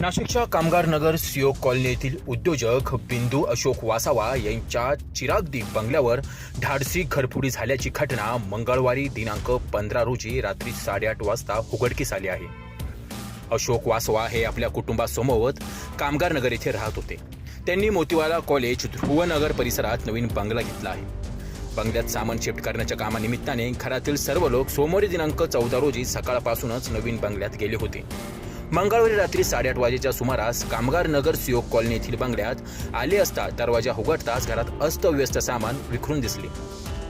नाशिकच्या कामगार नगर CO colony येथील उद्योजक बिंदू अशोक वासावा यांच्या चिरागदी बंगल्यावर धाडसी घरफुडी झाल्याची घटना मंगळवारी दिनांक पंधरा रोजी रात्री साडेआठ वाजता उघडकीस आली आहे. अशोक वासवा हे आपल्या कुटुंबासमोवत कामगार नगर येथे राहत होते. त्यांनी मोतीवाला कॉलेज ध्रुवनगर परिसरात नवीन बंगला घेतला आहे. बंगल्यात सामान शिफ्ट करण्याच्या कामानिमित्ताने घरातील सर्व लोक सोमवारी दिनांक चौदा रोजी सकाळपासूनच नवीन बंगल्यात गेले होते. मंगळवारी रात्री साडेआठ वाजेच्या सुमारास कामगार नगर सियोग कॉलनी येथील बंगल्यात आले असता दरवाजा उघडताच घरात अस्तव्यस्त सामान विखरून दिसले.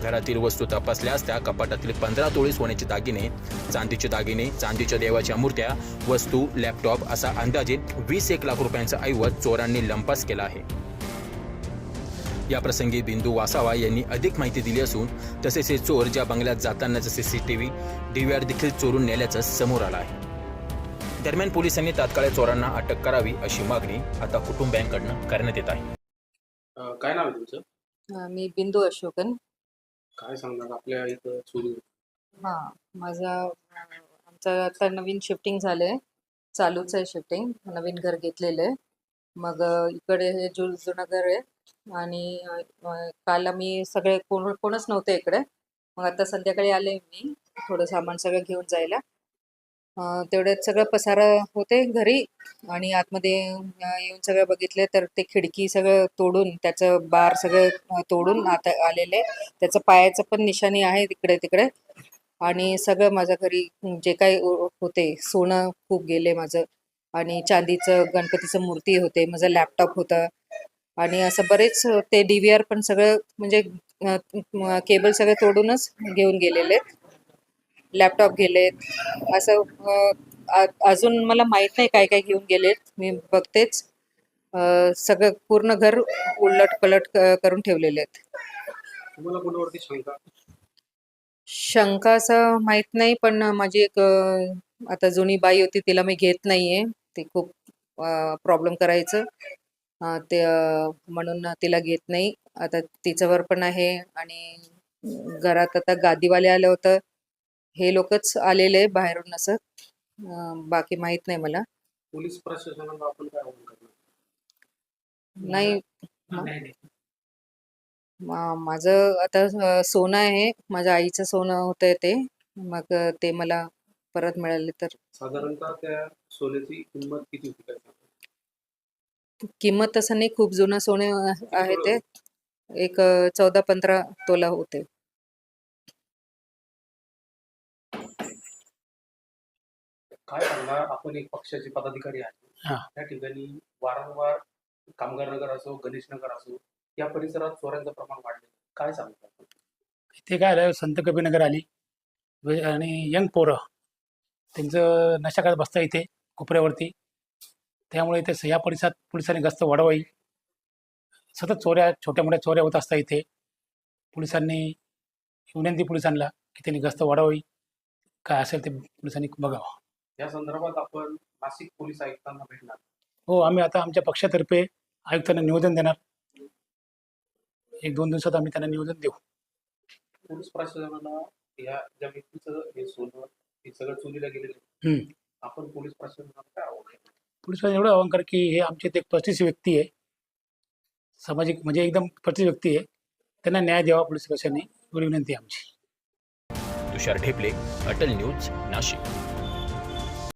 घरातील वस्तू तपासल्या असता कपाटातील पंधरा तोळी सोन्याचे दागिने चांदीचे दागिने चांदीच्या देवाच्या मूर्त्या वस्तू लॅपटॉप असा अंदाजे वीस एक लाख रुपयांचा ऐवज चोरांनी लंपास केला आहे. या प्रसंगी बिंदू वासावा यांनी अधिक माहिती दिली असून तसेच हे चोर ज्या बंगल्यात डी सीसीटीव्ही डीव्हीआर देखील चोरून नेल्याचं समोर आलं आहे. दरम्यान पोलिसांनी तात्काळ या चोरांना अटक करावी अशी मागणी आता कुटुंबियांकडनं करण्यात येत आहे. अं, काय नाव आहे तुमचं? अं, मी बिंदू अशोकन. काय सांगणार आपल्या इथं चोरी हा माझा अं, आमचं आता नवीन शिफ्टिंग झालंय. चालूच आहे शिफ्टिंग नवीन घर घेतलेलं आहे. मग अं, इकडे हे जु जुनं घर आहे आणि अं, काल आम्ही सगळे कोण कोणच नव्हते इकडे. मग आता संध्याकाळी आले मी. थोडं सामान सगळं घेऊन जायला. तेवढ्यात सगळं पसारा होते घरी आणि आतमध्ये येऊन सगळं बघितले तर ते खिडकी सगळं तोडून त्याचं बार सगळं तोडून आता आलेले. त्याचं पायाचं पण निशाणी आहे तिकडे तिकडे. आणि सगळं माझ्या घरी जे काही हो, होते सोनं खूप गेले माझं. आणि चांदीचं गणपतीचं मूर्ती होते माझं लॅपटॉप होता. आणि असं बरेच ते डी व्ही आर पण सगळं म्हणजे केबल सगळे तोडूनच घेऊन गेलेले. लॅपटॉप गेलेत. असं अजून मला माहीत नाही काय काय घेऊन गेलेत. मी बघतेच. सगळं पूर्ण घर उलट पलट करून ठेवलेले आहेत. शंका? असं माहीत नाही पण माझी एक आता जुनी बाई होती तिला मी घेत नाहीये. ते खूप प्रॉब्लेम करायचं. ते म्हणून तिला घेत नाही. आता तिच्यावर पण आहे आणि घरात आता गादीवाले आलं होतं. हे लोकच आलेले बाहेरून असं. अं, बाकी माहीत नाही मला. पोलीस प्रशासनाला आपण काय आव्हान करणार? नाही. मा- माझं आता अं, सोनं आहे. माझ्या आईचं सोनं होतं ते. मग अं, ते मला परत मिळाले तर. साधारणतः त्या सोन्याची किंमत किती होती काय? किंमत तसं नाही. खूप जुनं सोने आहे ते. एक चौदा पंधरा तोला होते. काय सांगणार? आपण एक पक्षाचे पदाधिकारी आहे हा. त्या ठिकाणी वारंवार कामगार नगर असो गणेश नगर असो या परिसरात चोऱ्यांचं प्रमाण वाढले काय सांगता आपण? इथे काय आलं? संत कबीरनगर आली. वे- आणि यंग पोरं. त्यांचं नशा करत बसता इथे कोपऱ्यावरती. त्यामुळे इथे या परिसरात पोलिसांनी गस्त वाढवावी. सतत चोऱ्या छोट्या मोठ्या चोऱ्या होत असतात इथे. पोलिसांनी विनंती पोलिसांना की त्यांनी गस्त वाढवावी काय असेल ते पोलिसांनी बघावं. या संदर्भात आपण नाशिक पोलीस आयुक्तांना भेटणार. हो आम्ही आता आमच्या पक्षातर्फे आयुक्तांना निवेदन देणार. एक दोन दिवसात आम्ही त्यांना निवेदन देऊ. पोलीस प्रशासनाला या ज्या व्यक्तीचं हे सोनं हे सगळं चोरीला गेलेलं. आहे. आपण पोलीस प्रशासनाला काय आव्हान करणार? पोलिसांनी एवढं आवाहन कर की हे आमचे ते पस्तीस व्यक्ती आहे. सामाजिक म्हणजे एकदम पस्तीस व्यक्ती आहे. त्यांना न्याय द्यावा पोलीस प्रशासनाने. एवढी विनंती आहे आमची. तुषार ढेपले अटल न्यूज नाशिक.